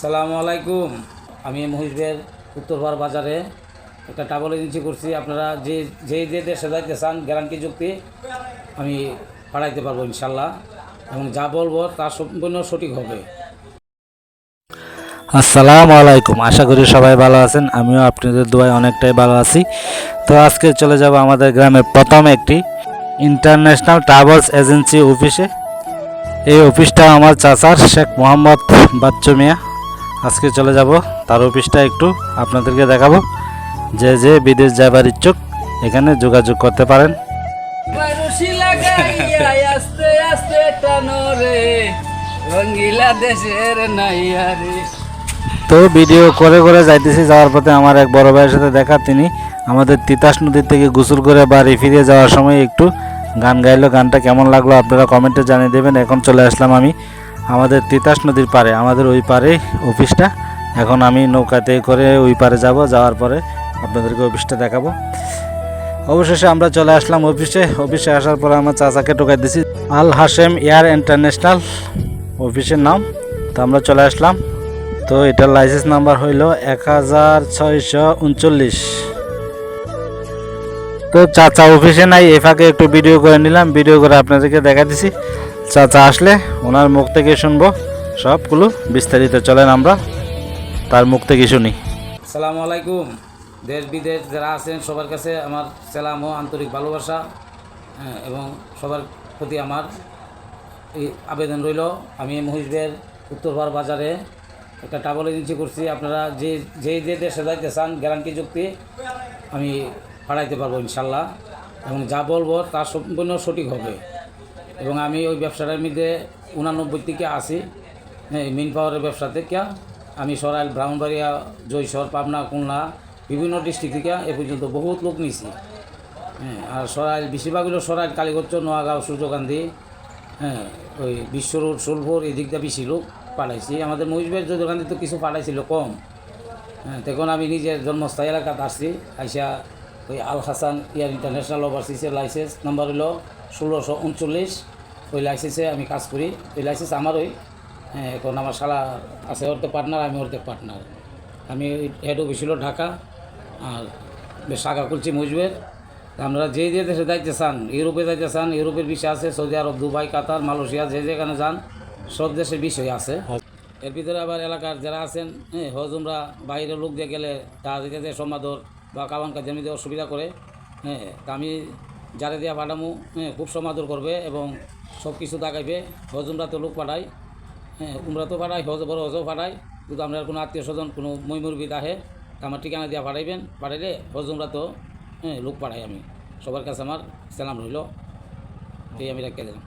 সালামু আলাইকুম। আমি মহিষবের উত্তরপাড় বাজারে একটা ট্রাভেল এজেন্সি করছি। আপনারা যে যেই যে দেশে যাইতে চান, গ্যারান্টি যুক্তি আমি পাঠাইতে পারব ইনশাল্লাহ। এবং যা বলব তা সম্পূর্ণ সঠিক হবে। আসসালামু আলাইকুম। আশা করি সবাই ভালো আছেন। আমিও আপনাদের দোয়ায় অনেকটাই ভালো আছি। তো আজকে চলে যাব আমাদের গ্রামের প্রথম একটি ইন্টারন্যাশনাল ট্রাভেলস এজেন্সি অফিসে এই অফিসটা আমার চাচার, শেখ মোহাম্মদ বাচ্চু মিয়া। আজকে চলে যাব। তার অফিসটা একটু আপনাদেরকে দেখাবো। যে যে বিদেশ যাবার ইচ্ছুক এখানে যোগাযোগ করতে পারেন। তো ভিডিও করে করে যাইতেছি যাওয়ার পথে আমার এক বড় ভাইয়ের সাথে দেখা। তিনি আমাদের তিতাস নদীর থেকে গোসল করে বাড়ি ফিরে যাওয়ার সময় একটু গান গাইলো। গানটা কেমন লাগল আপনারা কমেন্টে জানিয়ে দেবেন। এখন চলে আসলাম আমি আমাদের তিতাস নদীর পারে আমাদের ওই পারে অফিসটা। এখন আমি নৌকাতে করে ওই পারে যাব, যাওয়ার পরে আপনাদেরকে অফিসটা দেখাবো। অবশেষে আমরা চলে আসলাম অফিসে। অফিসে আসার পরে আমার চাচাকে টোকাই দিছি। আল হাসেম এয়ার ইন্টারন্যাশনাল অফিসের নাম। তো আমরা চলে আসলাম। তো এটার লাইসেন্স নাম্বার হইল এক হাজার ছয়শো উনচল্লিশ। তো চাচা অফিসে নাই, এ একটু ভিডিও করে নিলাম। ভিডিও করে আপনাদেরকে দেখা দিছি। চাচা আসলে ওনার মুখ থেকে শুনব। সবগুলো বিস্তারিত চলেন আমরা তার মুখ থেকে শুনি। সালামু আলাইকুম। দেশ বিদেশ যারা আছেন সবার কাছে আমার সালাম ও আন্তরিক ভালোবাসা হ্যাঁ, এবং সবার প্রতি আমার এই আবেদন রইল। আমি মহিষবের উত্তরপাড় বাজারে একটা ট্রাভেল এজেন্সি করছি। আপনারা যে যেই যে দেশে যাইতে চান গ্যারান্টি যুক্তি আমি পাঠাইতে পারব ইনশাল্লাহ। এবং যা বলব তা সম্পূর্ণ সঠিক হবে। এবং আমি ওই ব্যবসাটার মধ্যে উনানব্বই থেকে আসি হ্যাঁ মিন পাওয়ারের ব্যবসা থেকে আমি সরাইল, ব্রাহ্মণবাড়িয়া, জয়সর, পাবনা, খুলনা, বিভিন্ন ডিস্ট্রিক্ট থেকে এ পর্যন্ত বহুত লোক নিয়েছি। হ্যাঁ আর সরাইল বেশিরভাগ হলো সরাইল, কালীগঞ্জ, নোয়াগাঁও, সূর্যকান্তি হ্যাঁ ওই বিশ্ব রোড সোলভোর এই দিকটা বেশি লোক পাঠাইছি আমাদের মহিষবের যদুকান্তি তো কিছু পাঠাইছিল কম। হ্যাঁ তখন আমি নিজের জন্মস্থায়ী এলাকাতে আসছি, আইসা ওই আল হাসান ইয়ার ইন্টারন্যাশনাল ওভারসিসের লাইসেন্স নাম্বার হলো ষোলোশো উনচল্লিশ, ওই লাইসেন্সে আমি কাজ করি। ওই লাইসেন্স আমার ওই এখন আমার শালা আছে, ওর পার্টনার আমি ওর পার্টনার আমি হেড অফিস হলো ঢাকা, আর শাখা খুলছি মজবের। আপনারা যে যে দেশে যাইতে চান, ইউরোপে যাইতে চান, ইউরোপের বিষয় আছে, Saudi Arab, Dubai, Qatar, Malaysia, যে যেখানে যান, সব দেশের বিষয় আছে। এর ভিতরে আবার এলাকার যারা আছেন হ্যাঁ হজুমরা, বাইরের লোক দিয়ে গেলে তারা দিকে সমাদর বা কাবান কাজে অসুবিধা করে হ্যাঁ আমি যারা দিয়া পাঠামু হ্যাঁ খুব সমাদর করবে এবং সব কিছু তাকাইবে। হজুমরা তো লোক পাঠাই হ্যাঁ উমরা তো পাঠাই হজ বড় হজও পাঠাই কিন্তু আপনার কোনো আত্মীয় স্বজন কোনো ময়মুরবিদ আহে আমার ঠিকানা দিয়া পাঠাইবেন, পাঠাইলে হজুমরা তো হ্যাঁ লোক পাঠাই আমি। সবার কাছে আমার সালাম রইল। এই আমি রেখে দিলাম।